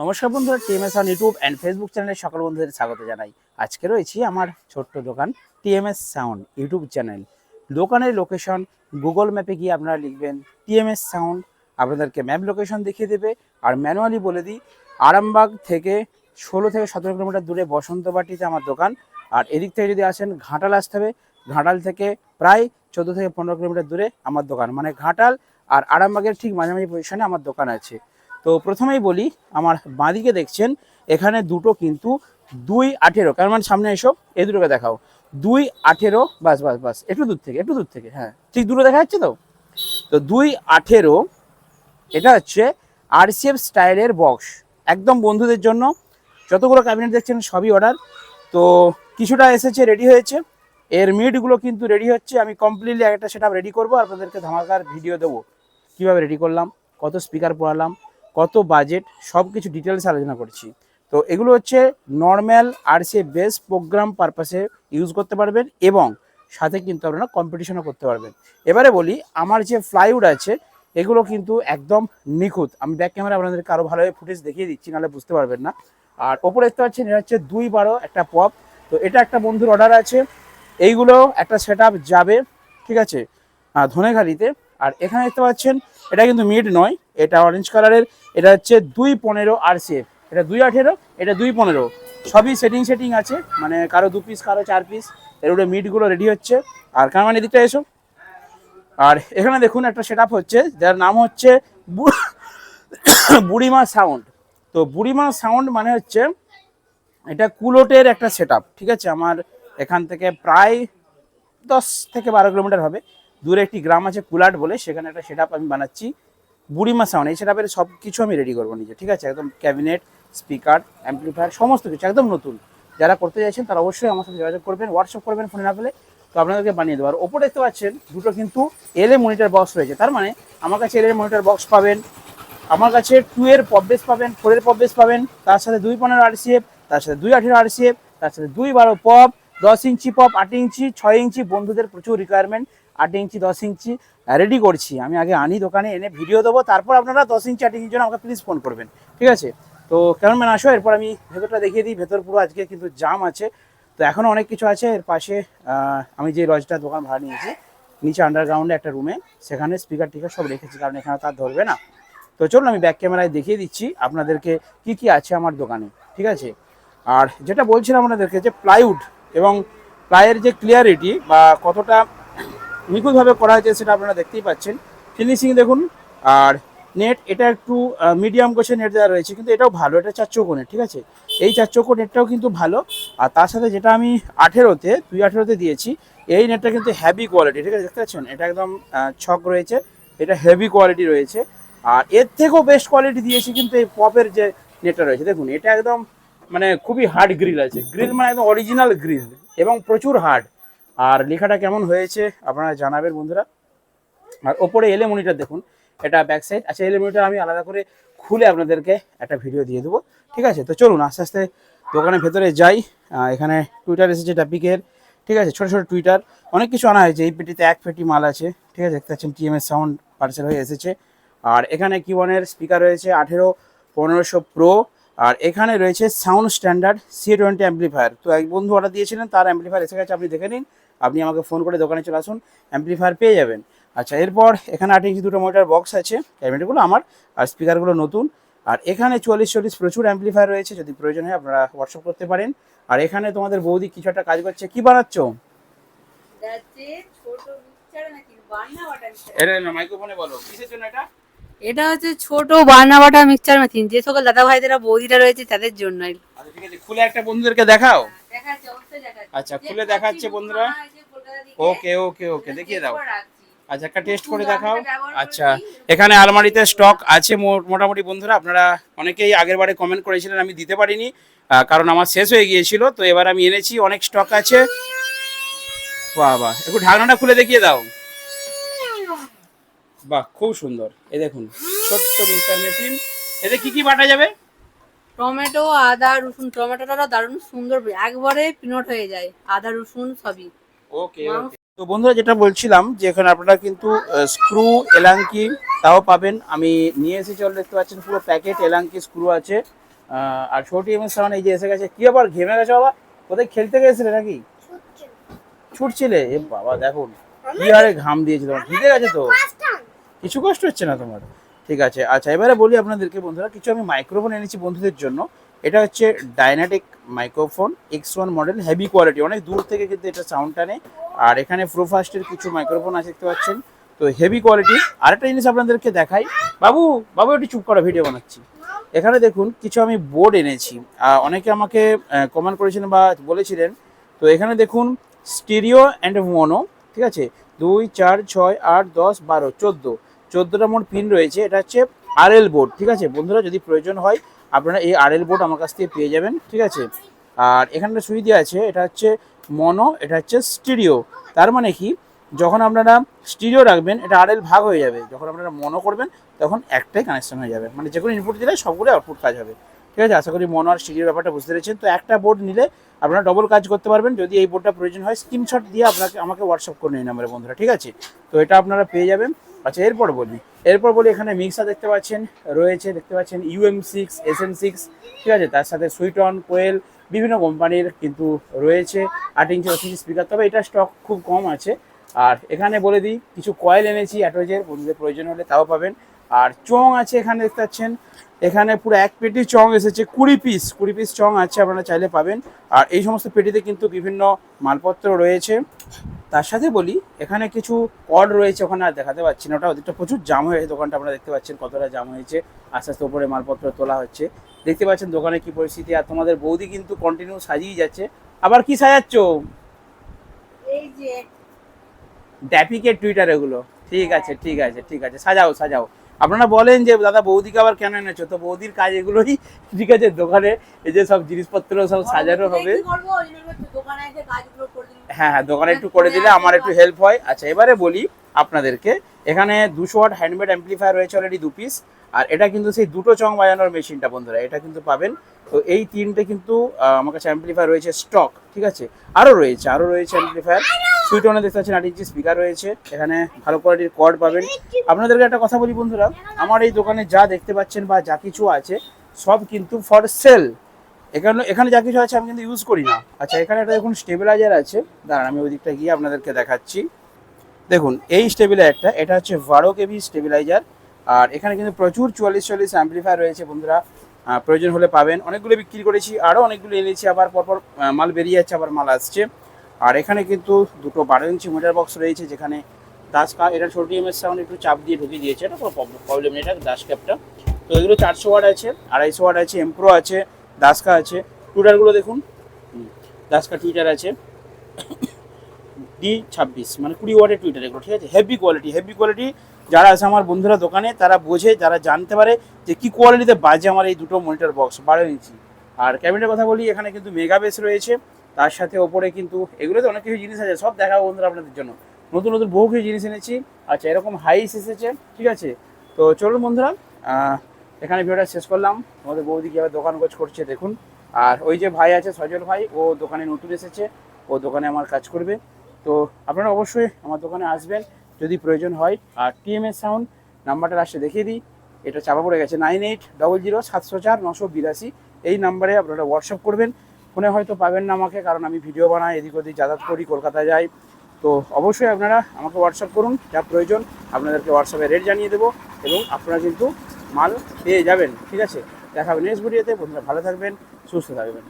নমস্কার বন্ধুরা, TMS on YouTube and Facebook চ্যানেলে সকল বন্ধুদের স্বাগত জানাই। আজকে রয়েছি আমার ছোট্ট দোকান, টিএমএস সাউন্ড ইউটিউব চ্যানেল দোকানের লোকেশন গুগল ম্যাপে গিয়ে আপনারা লিখবেন, টিএমএস সাউন্ড আপনাদেরকে ম্যাপ লোকেশন দেখিয়ে দেবে, আর ম্যানুয়ালি বলে দিই, আরামবাগ থেকে ষোলো থেকে সতেরো কিলোমিটার দূরে বসন্তবাটিতে আমার দোকান। আর এদিক থেকে যদি আসেন, ঘাটাল আসতে হবে। ঘাটাল থেকে প্রায় চোদ্দ থেকে পনেরো কিলোমিটার দূরে আমার দোকান। মানে ঘাটাল আর আরামবাগের ঠিক মাঝামাঝি পজিশনে আমার দোকান আছে। তো প্রথমেই বলি, আমার বাঁদিকে দেখছেন, এখানে দুটো কিন্তু দুই আঠেরো, কারণ মানে সামনে এসো, এই দুটোকে দেখাও। দুই আঠেরো, বাস বাস বাস, একটু দূর থেকে, একটু দূর থেকে হ্যাঁ ঠিক দুটো দেখা যাচ্ছে তো? তো দুই আঠেরো, এটা হচ্ছে আরসিএফ স্টাইলের বক্স, একদম বন্ধুদের জন্য, যতগুলো ক্যাবিনেট দেখছেন সবই অর্ডার তো কিছুটা এসেছে রেডি হয়েছে, এর মিডগুলো কিন্তু রেডি হচ্ছে, আমি কমপ্লিটলি একটা সেট রেডি করব আপনাদেরকে ধামাকার ভিডিও দেবো। কীভাবে রেডি করলাম, কত স্পিকার পড়ালাম কত বাজেট সব কিছু ডিটেলস আলোচনা করছি। তো এগুলো হচ্ছে নর্ম্যাল আর সে বেস প্রোগ্রাম পারপাসে ইউজ করতে পারবেন এবং সাথে কিন্তু আপনারা কম্পিটিশনও করতে পারবেন। এবারে বলি, আমার যে ফ্লাইউড আছে, এগুলো কিন্তু একদম নিখুঁত। আমি ব্যাক ক্যামেরা আপনাদেরকে আরও ভালোভাবে ফুটেজ দেখিয়ে দিচ্ছি, নাহলে বুঝতে পারবেন না। আর ওপরে দেখতে পাচ্ছেন, এটা হচ্ছে দুই বারো, একটা পপ তো এটা একটা বন্ধুর অর্ডার আছে। এইগুলো একটা সেট যাবে, ঠিক আছে? ধনেখালিতে আর এখানে দেখতে পাচ্ছেন, এটা কিন্তু মিড নয়, এটা অরেঞ্জ কালারের এটা হচ্ছে দুই পনেরো আর সেফ এটা দুই আঠেরো, এটা দুই পনেরো। সবই সেটিং সেটিং আছে মানে কারও দু পিস কারও চার পিস এর উপরে মিটগুলো রেডি হচ্ছে। আর কারমান এদিকটা এসো। আর এখানে দেখুন, একটা সেট হচ্ছে, যার নাম হচ্ছে বুড়িমা সাউন্ড তো বুড়িমা সাউন্ড মানে হচ্ছে, এটা কুলোটের একটা সেট ঠিক আছে? আমার এখান থেকে প্রায় দশ থেকে বারো কিলোমিটার হবে। দূরে একটি গ্রাম আছে কুলাট বলে, সেখানে একটা সেট আমি বানাচ্ছি। বুড়িমা সাউন্ড এই সেট আপের সব কিছু আমি রেডি করব নিজে, ঠিক আছে? একদম ক্যাবিনেট স্পিকার অ্যাম্পলিফায়ার সমস্ত কিছু, একদম নতুন। যারা করতে চাইছেন তারা অবশ্যই আমার সাথে যোগাযোগ করবেন হোয়াটসঅ্যাপ করবেন ফোনে না পেলে তো আপনাদেরকে বানিয়ে দেবো। আর ওপরে দেখতে পাচ্ছেন, দুটো কিন্তু এলএ মনিটর বক্স রয়েছে। তার মানে আমার কাছে এলএ মনিটর বক্স পাবেন, আমার কাছে টু এর পপ বেস পাবেন ফোর এর পপ বেস পাবেন, তার সাথে দুই পনেরো আরসিএফ তার সাথে দুই আঠেরো আরসিএফ তার সাথে দুই বারো পপ দশ ইঞ্চি পপ আট ইঞ্চি, ছয় ইঞ্চি, বন্ধুদের প্রচুর রিকোয়ারমেন্ট আট ইঞ্চি, দশ ইঞ্চি রেডি করছি। আমি আগে আনি দোকানে, এনে ভিডিও দেবো, তারপর আপনারা দশ ইঞ্চি, আট ইঞ্চির জন্য আমাকে প্লিজ ফোন করবেন। ঠিক আছে? তো কেমন ম্যান আসো, এরপর আমি ভেতরটা দেখিয়ে দিই। ভেতর পুরো আজকে কিন্তু জাম আছে। তো এখনও অনেক কিছু আছে। এর পাশে আমি যে লজটা দোকান ভাড়া নিয়েছি, নিচে আন্ডারগ্রাউন্ডে একটা রুমে সেখানে স্পিকার টিকার সব রেখেছি, কারণ এখানে তার ধরবে না। তো চলুন, আমি ব্যাক ক্যামেরায় দেখিয়ে দিচ্ছি আপনাদেরকে কি কি আছে আমার দোকানে। ঠিক আছে? আর যেটা বলছিলাম আপনাদেরকে যে প্লাইউড এবং প্লাইয়ের যে ক্লিয়ারিটি বা কতটা নিখুঁতভাবে করা হয়েছে সেটা আপনারা দেখতেই পাচ্ছেন। ফিনিশিং দেখুন, আর নেট, এটা একটু মিডিয়াম গোছের নেট দেওয়া রয়েছে, কিন্তু এটাও ভালো, এটা চার চৌকোনের ঠিক আছে? এই চার চৌকো নেটটাও কিন্তু ভালো, আর তার সাথে যেটা আমি আঠেরোতে, দুই আঠেরোতে দিয়েছি, এই নেটটা কিন্তু হ্যাভি কোয়ালিটি ঠিক আছে? দেখতে পাচ্ছেন? এটা একদম ছক রয়েছে, এটা হেভি কোয়ালিটি রয়েছে, আর এর থেকেও বেস্ট কোয়ালিটি দিয়েছি কিন্তু এই পপের যে নেটটা রয়েছে, দেখুন, এটা একদম মানে খুবই হার্ড গ্রিল আছে। গ্রিল মানে একদম অরিজিনাল গ্রিল এবং প্রচুর হার্ড আর লেখাটা কেমন হয়েছে আপনারা জানাবেন বন্ধুরা। আর ওপরে এলে মনিটর দেখুন, এটা ব্যাক সাইড আচ্ছা এলে মনিটর আমি আলাদা করে খুলে আপনাদেরকে একটা ভিডিও দিয়ে দেবো। ঠিক আছে? তো চলুন, আস্তে আস্তে দোকানের ভেতরে যাই। এখানে টুইটার এসেছে ট্যাপিকের ঠিক আছে? ছোটো ছোটো টুইটার অনেক কিছু আনা হয়েছে। এই পেটিতে এক পেটি মাল আছে। ঠিক আছে? দেখতে পাচ্ছেন টিএমএস সাউন্ড পার্সেল হয়ে এসেছে। আর এখানে কি ওয়ানের স্পিকার রয়েছে, আঠেরো পনেরোশো প্রো আর এখানে রয়েছে sound standard C twenty amplifier তো এক বন্ধু অর্ডার দিয়েছিলেন, তার অ্যাম্পলিফায়ার এসে গেছে, আপনি দেখে নিন। আপনি আমাকে ফোন করে দোকানে চলে আসুন অ্যাম্পলিফায়ার পেয়ে যাবেন। আচ্ছা এরপর এখানে আট ইঞ্চি দুটো মোটার বক্স আছে। ক্যাবিনেটগুলো আমার আর স্পিকারগুলো নতুন। আর এখানে চল্লিশ চল্লিশ প্রচুর অ্যাম্পলিফায়ার রয়েছে যদি প্রয়োজন হয় আপনারা হোয়াটসঅ্যাপ করতে পারেন। আর এখানে তোমাদের বৌদি কিছু একটা কাজ করছে কি বানাচ্ছ। এটা মাইক্রোফোনে বলো কিসের জন্য এটা? এটা হচ্ছে ছোট বান্না বাটা মিক্সচার মেশিন যে সকল দাদা ভাইদেরা বৌদিরা রয়েছে তাদের জন্য আচ্ছা ঠিক আছে খুলে একটা বন্ধুদেরকে দেখাও। আচ্ছা খুলে দেখাচ্ছে বন্ধুরা। ওকে ওকে ওকে দেখিয়ে দাও। আচ্ছা একটা টেস্ট করে দেখাও। আচ্ছা এখানে আলমারিতে স্টক আছে মোটামুটি বন্ধুরা আপনারা অনেকেই আগের বারে কমেন্ট করেছিলেন আমি দিতে পারিনি কারণ আমার শেষ হয়ে গিয়েছিল তো এবার আমি এনেছি অনেক স্টক আছে। বাহ বাহ একটু ঢাকনাটা খুলে দেখিয়ে দাও। বাহ খুব সুন্দর। এ দেখুন ছোট্ট মিক্সার মেশিন। এতে কি কি বাটা যাবে? টমেটো আদা রসুন টমেটোটা দারুণ সুন্দর একবারে পিনট হয়ে যায়। আদা রসুন সবই। ওকে তো বন্ধুরা যেটা বলছিলাম যে এখানে আপনারা কিন্তু স্ক্রু এলাঙ্কি তাও পাবেন। আমি নিয়ে এসে অলরেডি দেখতে পাচ্ছেন পুরো প্যাকেট এলাঙ্কি স্ক্রু আছে। আর ছোট টিএমএস সাউন্ড এই যে এসে গেছে। কি আবার ঘেমে গেছে বাবা? কোথায় খেলতে গেছিলে নাকি? ছুটছিলে? এ বাবা দেখুন। কি হারে ঘাম দিয়েছে তোমার। ঠিক আছে তো? কিছু কষ্ট হচ্ছে না তোমার? ঠিক আছে। আচ্ছা এবারে বলি আপনাদেরকে বন্ধুরা, কিছু আমি মাইক্রোফোন এনেছি বন্ধুদের জন্য। এটা হচ্ছে dynamic microphone X one model heavy quality অনেক দূর থেকে কিন্তু এটা সাউন্ড টানে। আর এখানে প্রোফাস্টের কিছু মাইক্রোফোন আছে, দেখতে পাচ্ছেন। তো হেভি কোয়ালিটি আরেকটা জিনিস আপনাদেরকে দেখাই। বাবু বাবু, একটু চুপ করা ভিডিও বানাচ্ছি। এখানে দেখুন, কিছু আমি বোর্ড এনেছি। অনেকে আমাকে কমেন্ট করেছিলেন বা বলেছিলেন। তো এখানে দেখুন স্টিরিও অ্যান্ড মোনো ঠিক আছে? দুই, চার, ছয়, আট, দশ, বারো, চোদ্দ। চোদ্দোটা মোট পিন রয়েছে, এটা হচ্ছে আরএল বোর্ড ঠিক আছে? বন্ধুরা, যদি প্রয়োজন হয়, আপনারা এই আরএল বোর্ড আমার কাছ থেকে পেয়ে যাবেন, ঠিক আছে? আর এখানটা সুইচ দেওয়া আছে, এটা হচ্ছে মনো এটা হচ্ছে স্টিরিও তার মানে কি? যখন আপনারা স্টিরিও রাখবেন, এটা আরএল ভাগ হয়ে যাবে। যখন আপনারা মনো করবেন, তখন একটাই কানেকশন হয়ে যাবে। মানে যে কোনো ইনপুট দিলে সবগুলো আউটপুট কাজ হবে। ঠিক আছে? আশা করি মনো আর স্টিরিওর ব্যাপারটা বুঝতে পেরেছেন। তো একটা বোর্ড নিলে আপনারা ডবল কাজ করতে পারবেন। যদি এই বোর্ডটা প্রয়োজন হয় স্ক্রিনশট দিয়ে আপনাকে, আমাকে হোয়াটসঅ্যাপ করে নিন নাম্বারে বন্ধুরা, ঠিক আছে? তো এটা আপনারা পেয়ে যাবেন। আচ্ছা এরপর বলি। এরপর বলি, এখানে মিক্সার দেখতে পাচ্ছেন, রয়েছে, দেখতে পাচ্ছেন UM six S M six ঠিক আছে? তার সাথে সুইটন কোয়েল বিভিন্ন কোম্পানির কিন্তু রয়েছে। আট ইঞ্চি ওসিজি স্পিকার তবে এটা স্টক খুব কম আছে। আর এখানে বলে দিই, কিছু কয়েল এনেছি অ্যাটোজের বন্ধুদের প্রয়োজন হলে তাও পাবেন। আর চং আছে এখানে দেখতে পাচ্ছেন। এখানে পুরো এক পেটি চং এসেছে কুড়ি পিস কুড়ি পিস চং আছে আপনারা চাইলে পাবেন। আর এই সমস্ত পেটিতে কিন্তু বিভিন্ন মালপত্র রয়েছে। তার সাথে বলি এখানে কিছু কড রয়েছে ওখানে আর দেখাতে পাচ্ছি না। ওটা ওদিকটা প্রচুর জাম হয়েছে দোকানটা আপনারা দেখতে পাচ্ছেন কতটা জাম হয়েছে। আস্তে আস্তে উপরে মালপত্র তোলা হচ্ছে। দেখতে পাচ্ছেন দোকানে কি পরিস্থিতি আর তোমাদের বৌদি কিন্তু কন্টিনিউ সাজিয়ে যাচ্ছে। আবার কি সাজাচ্ছ? এই যে ড্যাপিকে টুইটার এগুলো। ঠিক আছে ঠিক আছে ঠিক আছে। সাজাও সাজাও। আপনারা বলেন যে দাদা বৌদিকে আবার কেন এনেছো? তো বৌদির কাজ এগুলোই ঠিক আছে দোকানে এই যে সব জিনিসপত্র সব সাজানো হবে। হ্যাঁ হ্যাঁ দোকানে একটু করে দিলে আমার একটু হেল্প হয়। আচ্ছা এবারে বলি আপনাদেরকে এখানে দুশো ওয়াট হ্যান্ডমেড অ্যাম্পলিফায়ার রয়েছে অলরেডি দু পিস আর এটা কিন্তু সেই দুটো চং বাজানোর মেশিনটা বন্ধুরা এটা কিন্তু পাবেন। তো এই তিনটে কিন্তু আমার কাছে অ্যাম্পলিফায়ার রয়েছে স্টক ঠিক আছে? আরও রয়েছে আরও রয়েছে অ্যাম্পলিফায়ার সুইট অনে দেখতে পাচ্ছেন আট ইঞ্চি স্পিকার রয়েছে, এখানে ভালো কোয়ালিটির কর্ড পাবেন। আপনাদেরকে একটা কথা বলি বন্ধুরা, আমার এই দোকানে যা দেখতে পাচ্ছেন বা যা কিছু আছে, সব কিন্তু ফর সেল এখানে এখানে যা কিছু আছে আমি কিন্তু ইউজ করি না। আচ্ছা এখানে একটা দেখুন স্টেবিলাইজার আছে। দাঁড়ান, আমি ওই দিকটা গিয়ে আপনাদেরকে দেখাচ্ছি। দেখুন, এই স্টেবিলাইজারটা এটা হচ্ছে বারো কেবি স্টেবিলাইজার আর এখানে কিন্তু প্রচুর চুয়াল্লিশ, চল্লিশ অ্যাম্পলিফায়ার রয়েছে বন্ধুরা। প্রয়োজন হলে পাবেন। অনেকগুলো বিক্রি করেছি আরও অনেকগুলো এনেছি, আবার পরপর মাল বেরিয়ে যাচ্ছে, আবার মাল আসছে। আর এখানে কিন্তু দুটো বারো ইঞ্চি মিটার বক্স রয়েছে যেখানে দাস কা, এটা ছোট এমএস সাউন্ড একটু চাপ দিয়ে ঢুকিয়ে দিয়েছে, এটা কোনো প্রবলেম নেই, এটা দাস ক্যাপটা তো এগুলো চারশো ওয়াট আছে, আড়াইশো ওয়াট আছে এমপ্রো আছে দাসকা আছে। টুইটারগুলো দেখুন। দাসকা টুইটার আছে। ডি ছাব্বিশ মানে কুড়ি ওয়াটের টুইটার এগুলো, ঠিক আছে? হেভি কোয়ালিটি হেভি কোয়ালিটি যারা আছে আমার বন্ধুরা দোকানে, তারা বোঝে, যারা জানতে পারে যে কী কোয়ালিটিতে বাজে আমার এই দুটো মনিটর বক্স বারো ইঞ্চি। আর ক্যাবিনেটের কথা বলি, এখানে কিন্তু মেগা বেস রয়েছে। তার সাথে ওপরে কিন্তু এগুলোতে অনেক কিছু জিনিস আছে, সব দেখাবো বন্ধুরা আপনাদের জন্য। নতুন নতুন বহু কিছু জিনিস এনেছি। আচ্ছা এরকম হাইস এসেছে, ঠিক আছে? তো চলুন বন্ধুরা এখানে ভিডিওটা শেষ করলাম। আমাদের বৌদি কীভাবে দোকান গোছ করছে, দেখুন। আর ওই যে ভাই আছে, সজল ভাই, ও দোকানে নতুন এসেছে, ও দোকানে আমার কাজ করবে। তো আপনারা অবশ্যই আমার দোকানে আসবেন, যদি প্রয়োজন হয়। আর টিএমএস সাউন্ড নাম্বারটা লাস্টে দেখিয়ে দিই। এটা চাপা পড়ে গেছে নাইন এইট ডবল জিরো সাতশো চার, নশো বিরাশি। এই নাম্বারে আপনারা হোয়াটসঅ্যাপ করবেন। ফোনে হয়তো পাবেন না আমাকে, কারণ আমি ভিডিও বানাই, এদিক ওদিক যাতায়াত করি কলকাতা যাই। তো অবশ্যই আপনারা আমাকে হোয়াটসঅ্যাপ করুন, যা প্রয়োজন, আপনাদেরকে হোয়াটসঅ্যাপে রেট জানিয়ে দেবো এবং আপনারা কিন্তু মাল পেয়ে যাবেন। ঠিক আছে? দেখা হবে নেক্সট ভিডিওতে বন্ধুরা ভালো থাকবেন, সুস্থ থাকবেন।